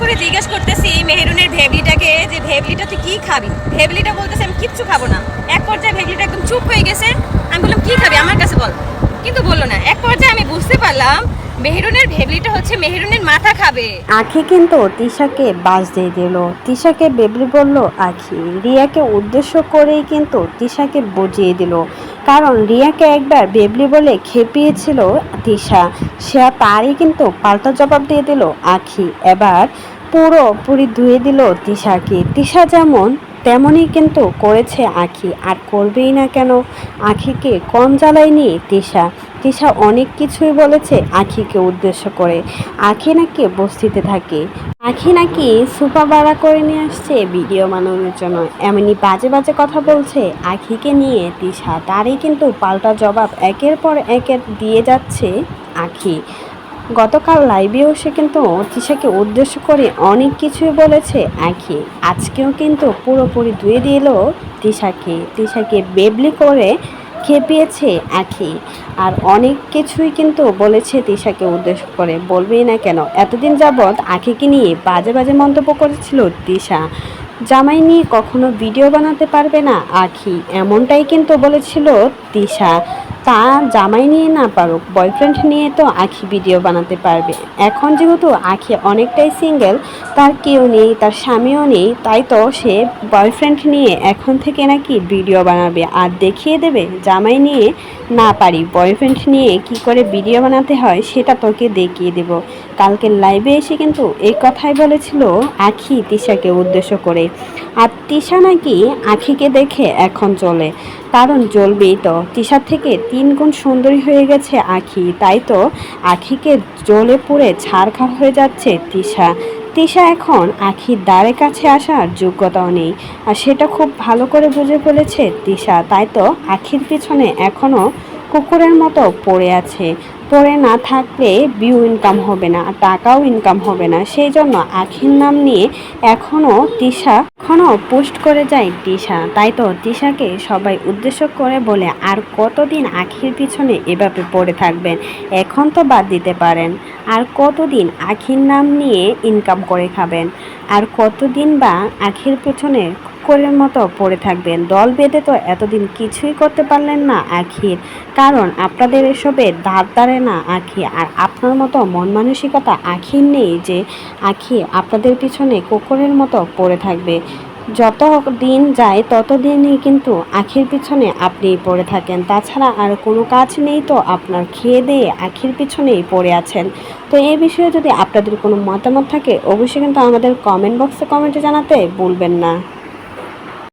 করে জিজ্ঞেস করতেছি মেহরুনের ভেবলিটাকে, যে ভেবলিটা তুই কি খাবি? ভেবলিটা বলতেছে, আমি কিচ্ছু খাব না। এক পর্যায়ে ভেবলিটা একদম চুপ হয়ে গেছে। মেহেরুনের ভেবলিটা হচ্ছে মেহেরুনের মাথা খাবে। আখি কিন্তু তিশাকে বাস দিয়ে দিল। তিশাকে বেবলি বলল, আখি, রিয়াকে উদ্দেশ্য করেই কিন্তু তিশাকে বুঝিয়ে দিল। কারণ রিয়াকে একবার বেবলি বলে খেপিয়েছিল তিশা। সে তারই কিন্তু পাল্টা জবাব দিয়ে দিল, আখি, এবার পুরো পুরি ধুয়ে দিল তিশাকে। তিশা যেমন তেমনই কিন্তু করেছে আখি। আর করবেই না কেন? আখিকে কম জ্বালায়নি তিশা। তিশা অনেক কিছুই বলেছে আখিকে উদ্দেশ্য করে। আখি নাকি বস্তিতে থাকে। আখি নাকি সুপা বাড়া করে নিয়ে আসছে ভিডিও বানানোর জন্য। এমনি বাজে বাজে কথা বলছে আখিকে নিয়ে তিশা তারই কিন্তু পাল্টা জবাব একের পর একের দিয়ে যাচ্ছে আখি। গতকাল লাইভেও সে কিন্তু তিশাকে উদ্দেশ্য করে অনেক কিছুই বলেছে আখি। আজকেও কিন্তু পুরোপুরি ধুয়ে দিল তিশাকে তিশাকে বেবলি করে খেপিয়েছে আখি আর অনেক কিছুই কিন্তু বলেছে তিশাকে উদ্দেশ্য করে। বলবেই না কেন, এতদিন যাবৎ আখিকে নিয়ে বাজে বাজে মন্তব্য করেছিল তিশা। জামাই নিয়ে কখনো ভিডিও বানাতে পারবে না আখি, এমনটাই কিন্তু বলেছিল তিশা। তা জামাই নিয়ে না পারুক বয়ফ্রেন্ড নিয়ে তো আখি ভিডিও বানাতে পারবে। এখন যেহেতু আখি অনেকটাই সিঙ্গেল তার কেউ নেই, তার স্বামীও নেই, তাই তো সে বয়ফ্রেন্ড নিয়ে এখন থেকে নাকি ভিডিও বানাবে। আর দেখিয়ে দেবে জামাই নিয়ে না পারি বয়ফ্রেন্ড নিয়ে কি করে ভিডিও বানাতে হয় সেটা তোকে দেখিয়ে দেব। কালকে লাইভে এসে কিন্তু এই কথাই বলেছিল আখি তিশাকে উদ্দেশ্য করে। আর তিশা নাকি আখিকে দেখে এখন চলে কারণ জ্বলবেই তো। তিশার থেকে তিন গুণ সুন্দরী হয়ে গেছে আখি। তাই তো আখিকে জ্বলে পুড়ে ছাড়খাড় হয়ে যাচ্ছে তিশা। তিশা এখন আখির দ্বারে কাছে আসার যোগ্যতাও নেই। আর সেটা খুব ভালো করে বুঝে ফেলেছে তিশা। তাই তো আখির পিছনে এখনও কুকুরের মতো পড়ে আছে। পড়ে না থাকলে বিউ ইনকাম হবে না, টাকাও ইনকাম হবে না। সেই জন্য আখির নাম নিয়ে এখনও তিশা এখনও পোস্ট করে যায় তিশা। তাই তো তিশাকে সবাই উদ্দেশ্য করে বলে, আর কতদিন আখির পিছনে এভাবে পড়ে থাকবেন? এখন তো বাদ দিতে পারেন। আর কতদিন আখির নাম নিয়ে ইনকাম করে খাবেন? আর কতদিন বা আখির পেছনে কুকুরের মতো পড়ে থাকবেন। দল বেঁধে তো এতদিন কিছুই করতে পারলেন না আখির কারণ আপনাদের এসবে ধার ধারে না, আখি। আর আপনার মতো মন মানসিকতা আখির নেই যে, আখি, আপনাদের পিছনে কুকুরের মতো পড়ে থাকবে। যত দিন যায়, তত দিনই কিন্তু আখির পিছনে আপনি পড়ে থাকেন। তাছাড়া আর কোনো কাজ নেই তো আপনার খেয়ে দিয়ে আখির পিছনেই পড়ে আছেন। তো এই বিষয়ে যদি আপনাদের কোনো মতামত থাকে, অবশ্যই কিন্তু আমাদের কমেন্ট বক্সে কমেন্টে জানাতে ভুলবেন না।